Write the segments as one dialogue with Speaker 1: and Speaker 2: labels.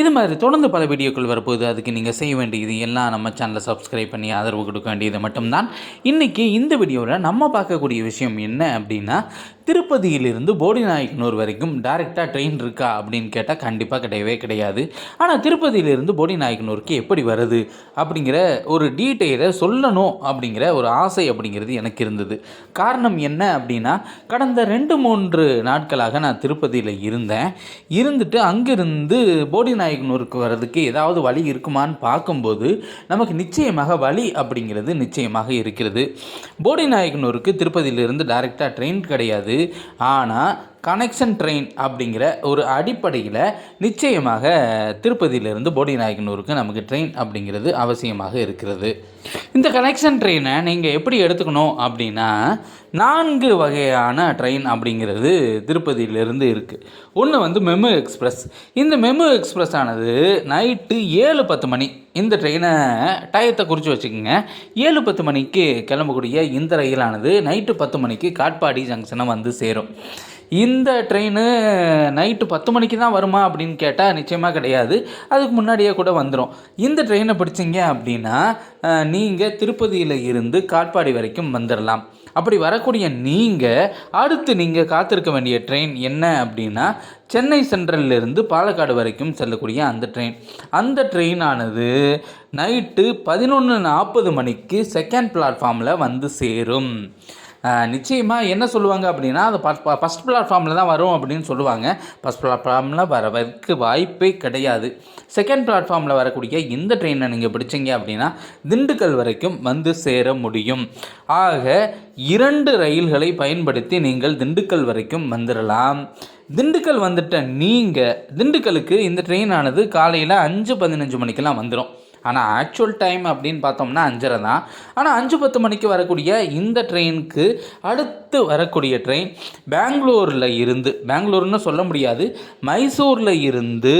Speaker 1: இது மாதிரி தொடர்ந்து பல வீடியோக்கள் வரப்போகுது. அதுக்கு நீங்கள் செய்ய வேண்டியது எல்லாம் நம்ம சேனலை சப்ஸ்கிரைப் பண்ணி ஆதரவு கொடுக்க வேண்டியது மட்டும்தான். இன்றைக்கி இந்த வீடியோவில் நம்ம பார்க்கக்கூடிய விஷயம் என்ன அப்படின்னா திருப்பதியிலிருந்து போடிநாயக்கனூர் வரைக்கும் டைரெக்டாக ட்ரெயின் இருக்கா அப்படின்னு கேட்டால் கண்டிப்பாக கிடையவே கிடையாது. ஆனால் திருப்பதியிலிருந்து போடிநாயக்கனூருக்கு எப்படி வருது அப்படிங்கிற ஒரு டீட்டெயிலை சொல்லணும் அப்படிங்கிற ஒரு ஆசை அப்படிங்கிறது எனக்கு இருந்தது. காரணம் என்ன அப்படின்னா கடந்த ரெண்டு மூன்று நாட்களாக நான் திருப்பதியில் இருந்தேன். இருந்துட்டு அங்கிருந்து போடி நாயகனூருக்கு வர்றதுக்கு ஏதாவது வழி இருக்குமான்னு பார்க்கும்போது நமக்கு நிச்சயமாக வழி அப்படிங்கிறது நிச்சயமாக இருக்கிறது. போடி நாயகனூருக்கு திருப்பதியிலிருந்து டைரெக்டாக ட்ரெயின் கிடையாது. ஆனால் கனெக்ஷன் ட்ரெயின் அப்படிங்கிற ஒரு அடிப்படையில் நிச்சயமாக திருப்பதியிலிருந்து போடி நாயக்கனூருக்கு நமக்கு ட்ரெயின் அப்படிங்கிறது அவசியமாக இருக்கிறது. இந்த கனெக்ஷன் ட்ரெயினை நீங்கள் எப்படி எடுத்துக்கணும் அப்படின்னா நான்கு வகையான ட்ரெயின் அப்படிங்கிறது திருப்பதியிலிருந்து இருக்குது ஒன்று வந்து மெமு எக்ஸ்பிரஸ் இந்த மெமு எக்ஸ்பிரஸ் ஆனது நைட்டு ஏழு பத்து மணி. இந்த ட்ரெயினை டயத்தை குறித்து வச்சுக்கோங்க. ஏழு பத்து மணிக்கு கிளம்பக்கூடிய இந்த ரயிலானது நைட்டு பத்து மணிக்கு காட்பாடி ஜங்ஷனை வந்து சேரும். இந்த ட்ரெயின் நைட்டு பத்து மணிக்கு தான் வருமா அப்படின்னு கேட்டால் நிச்சயமாக கிடையாது. அதுக்கு முன்னாடியே கூட வந்துடும் இந்த ட்ரெயினை பிடிச்சிங்க அப்படின்னா நீங்கள் திருப்பதியில் இருந்து காட்பாடி வரைக்கும் வந்துடலாம் அப்படி வரக்கூடிய நீங்கள் அடுத்து நீங்கள் காத்திருக்க வேண்டிய ட்ரெயின் என்ன அப்படின்னா சென்னை சென்ட்ரல்லிருந்து பாலக்காடு வரைக்கும் செல்லக்கூடிய அந்த ட்ரெயின். அந்த ட்ரெயினானது நைட்டு பதினொன்று நாற்பது மணிக்கு செகண்ட் பிளாட்ஃபார்மில் வந்து சேரும். நிச்சயமாக என்ன சொல்லுவாங்க அப்படின்னா அது ஃபஸ்ட் பிளாட்ஃபார்மில் தான் வரும் அப்படின்னு சொல்லுவாங்க. ஃபஸ்ட் பிளாட்ஃபார்மில் வரவதற்கு வாய்ப்பே கிடையாது. செகண்ட் பிளாட்ஃபார்மில் வரக்கூடிய இந்த ட்ரெயினை நீங்கள் பிடிச்சிங்க அப்படின்னா திண்டுக்கல் வரைக்கும் வந்து சேர முடியும். ஆக இரண்டு ரயில்களை பயன்படுத்தி நீங்கள் திண்டுக்கல் வரைக்கும் வந்துடலாம் திண்டுக்கல் வந்துட்ட நீங்கள் திண்டுக்கலுக்கு இந்த ட்ரெயினானது காலையில் அஞ்சு பதினஞ்சு மணிக்கெல்லாம் வந்துடும் ஆனால் ஆக்சுவல் டைம் அப்படின்னு பார்த்தோம்னா அஞ்சரை தான். ஆனால் அஞ்சு பத்து மணிக்கு வரக்கூடிய இந்த ட்ரெயினுக்கு அடுத்து வரக்கூடிய ட்ரெயின் பெங்களூரில் இருந்து பெங்களூர்னு சொல்ல முடியாது மைசூரில் இருந்து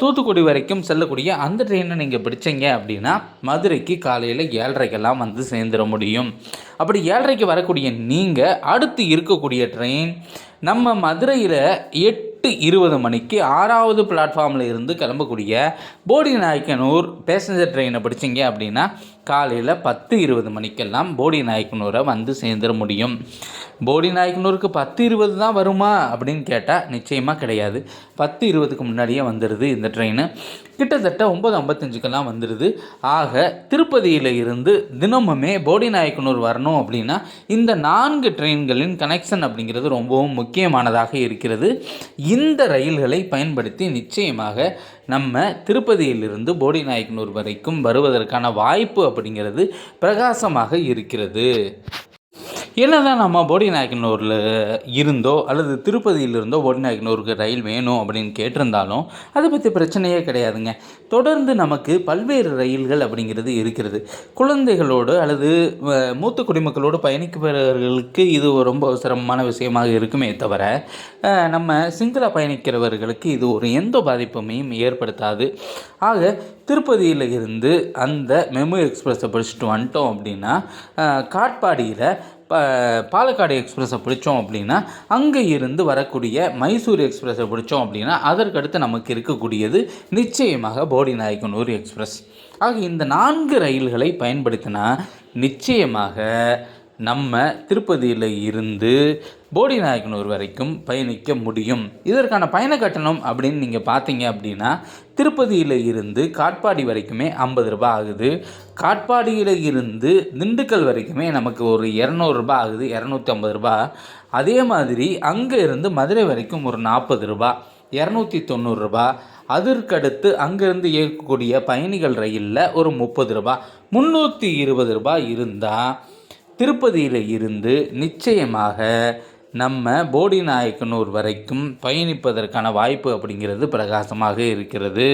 Speaker 1: தூத்துக்குடி வரைக்கும் செல்லக்கூடிய அந்த ட்ரெயினை நீங்கள் பிடிச்சிங்க அப்படின்னா மதுரைக்கு காலையில் ஏழரைக்கெல்லாம் வந்து சேர்ந்துட முடியும். அப்படி ஏழரைக்கு வரக்கூடிய நீங்கள் அடுத்து இருக்கக்கூடிய ட்ரெயின் நம்ம மதுரையில் எட்டு எட்டு இருபது மணிக்கு ஆறாவது பிளாட்ஃபார்மில் இருந்து கிளம்பக்கூடிய போடி நாயக்கனூர் பேசஞ்சர் ட்ரெயினை பிடிச்சிங்க அப்படின்னா காலையில் பத்து இருபது மணிக்கெல்லாம் போடி நாயக்கனூரை வந்து சேர்ந்துட முடியும். போடி நாயக்கனூருக்கு பத்து இருபது தான் வருமா அப்படின்னு கேட்டால் நிச்சயமாக கிடையாது. பத்து இருபதுக்கு முன்னாடியே வந்துடுது இந்த ட்ரெயின் கிட்டத்தட்ட ஒம்பது ஐம்பத்தஞ்சுக்கெல்லாம் வந்துடுது ஆக திருப்பதியில் இருந்து தினமுமே போடி நாயக்கனூர் வரணும் அப்படின்னா இந்த நான்கு ட்ரெயின்களின் கனெக்ஷன் அப்படிங்கிறது ரொம்பவும் முக்கியமானதாக இருக்கிறது. இந்த ரயில்களை பயன்படுத்தி நிச்சயமாக நம்ம திருப்பதியிலிருந்து போடி நாயக்கனூர் வரைக்கும் வருவதற்கான வாய்ப்பு அப்படிங்கிறது பிரகாசமாக இருக்கிறது. என்னதான் நம்ம போடிநாயக்கனூரில் இருந்தோ அல்லது திருப்பதியில் இருந்தோ போடிநாயக்கனூருக்கு ரயில் வேணும் அப்படின்னு கேட்டிருந்தாலும் அதை பற்றி பிரச்சனையே கிடையாதுங்க. தொடர்ந்து நமக்கு பல்வேறு ரயில்கள் அப்படிங்கிறது இருக்கிறது. குழந்தைகளோடு அல்லது மூத்த குடிமக்களோடு பயணிக்கிறவர்களுக்கு இது ரொம்ப சிரமமான விஷயமாக இருக்குமே தவிர நம்ம சிங்கிளாக பயணிக்கிறவர்களுக்கு இது ஒரு எந்த பாதிப்புமையும் ஏற்படுத்தாது. ஆக திருப்பதியில் இருந்து அந்த மெமு எக்ஸ்பிரஸை பிடிச்சிட்டு வந்துட்டோம் அப்படின்னா காட்பாடியில் பாலக்காடு எக்ஸ்பிரஸை பிடிச்சோம் அப்படின்னா அங்கே இருந்து வரக்கூடிய மைசூர் எக்ஸ்பிரஸை பிடிச்சோம் அப்படின்னா அதற்கடுத்து நமக்கு இருக்கக்கூடியது நிச்சயமாக போடி நாயக்கனூர் எக்ஸ்பிரஸ். ஆக இந்த நான்கு ரயில்களை பயன்படுத்தினா நிச்சயமாக நம்ம திருப்பதியில் இருந்து போடிநாயக்கனூர் வரைக்கும் பயணிக்க முடியும். இதற்கான பயண கட்டணம் அப்படின்னு நீங்கள் பார்த்தீங்க அப்படின்னா திருப்பதியில் இருந்து காட்பாடி வரைக்குமே ஐம்பது ரூபாய் ஆகுது. காட்பாடியில் இருந்து திண்டுக்கல் வரைக்குமே நமக்கு ஒரு இரநூறுபா ஆகுது இரநூத்தி ஐம்பது ரூபா. அதே மாதிரி அங்கே இருந்து மதுரை வரைக்கும் ஒரு நாற்பது ரூபா இரநூத்தி தொண்ணூறுரூபா அதற்கடுத்து அங்கேருந்து இயக்கக்கூடிய பயணிகள் ரயிலில் ஒரு முப்பது ரூபா முந்நூற்றி இருபது ரூபாய் இருந்தால் திருப்பதியில் இருந்து நிச்சயமாக நம்ம போடிநாயக்கனூர் வரைக்கும் பயணிப்பதற்கான வாய்ப்பு அப்படிங்கிறது பிரகாசமாக இருக்கிறது.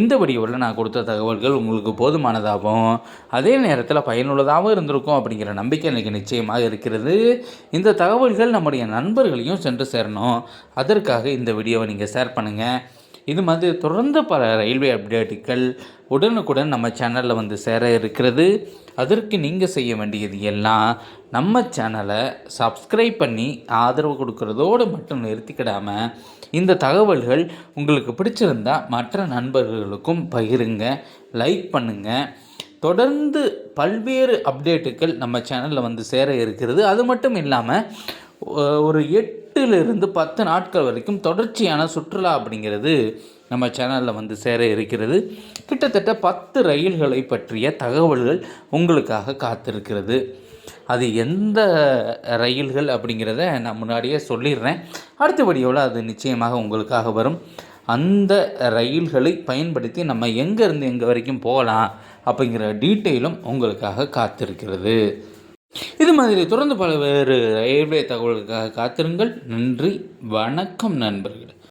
Speaker 1: இந்த வீடியோவில் நான் கொடுத்த தகவல்கள் உங்களுக்கு போதுமானதாகவும் அதே நேரத்தில் பயனுள்ளதாகவும் இருந்திருக்கும் அப்படிங்கிற நம்பிக்கை எனக்கு நிச்சயமாக இருக்கிறது. இந்த தகவல்கள் நம்முடைய நண்பர்களையும் சென்று சேரணும். அதற்காக இந்த வீடியோவை நீங்கள் ஷேர் பண்ணுங்கள் இது மாதிரி தொடர்ந்து பல ரயில்வே அப்டேட்டுகள் உடனுக்குடன் நம்ம சேனலில் வந்து சேர இருக்கிறது. அதற்கு நீங்கள் செய்ய வேண்டியது எல்லாம் நம்ம சேனலை சப்ஸ்கிரைப் பண்ணி ஆதரவு கொடுக்கறதோடு மட்டும் நிறுத்திக்கிடாமல் இந்த தகவல்கள் உங்களுக்கு பிடிச்சிருந்தா மற்ற நண்பர்களுக்கும் பகிருங்க லைக் பண்ணுங்கள் தொடர்ந்து பல்வேறு அப்டேட்டுகள் நம்ம சேனலில் வந்து சேர இருக்கிறது. அது மட்டும் இல்லாமல் ஒரு எட்டுலேருந்து பத்து நாட்கள் வரைக்கும் தொடர்ச்சியான சுற்றுலா அப்படிங்கிறது நம்ம சேனலில் வந்து சேர இருக்கிறது. கிட்டத்தட்ட பத்து ரயில்களை பற்றிய தகவல்கள் உங்களுக்காக காத்திருக்கிறது. அது எந்த ரயில்கள் அப்படிங்கிறத நான் முன்னாடியே சொல்லிடுறேன். அடுத்த வீடியோவில் அது நிச்சயமாக உங்களுக்காக வரும். அந்த ரயில்களை பயன்படுத்தி நம்ம எங்கேருந்து எங்கே வரைக்கும் போகலாம் அப்படிங்கிற டீட்டெயிலும் உங்களுக்காக காத்திருக்கிறது. இது மாதிரி தொடர்ந்து பல்வேறு ரயில்வே தகவல்களுக்காக காத்திருங்கள். நன்றி. வணக்கம் நண்பர்களே.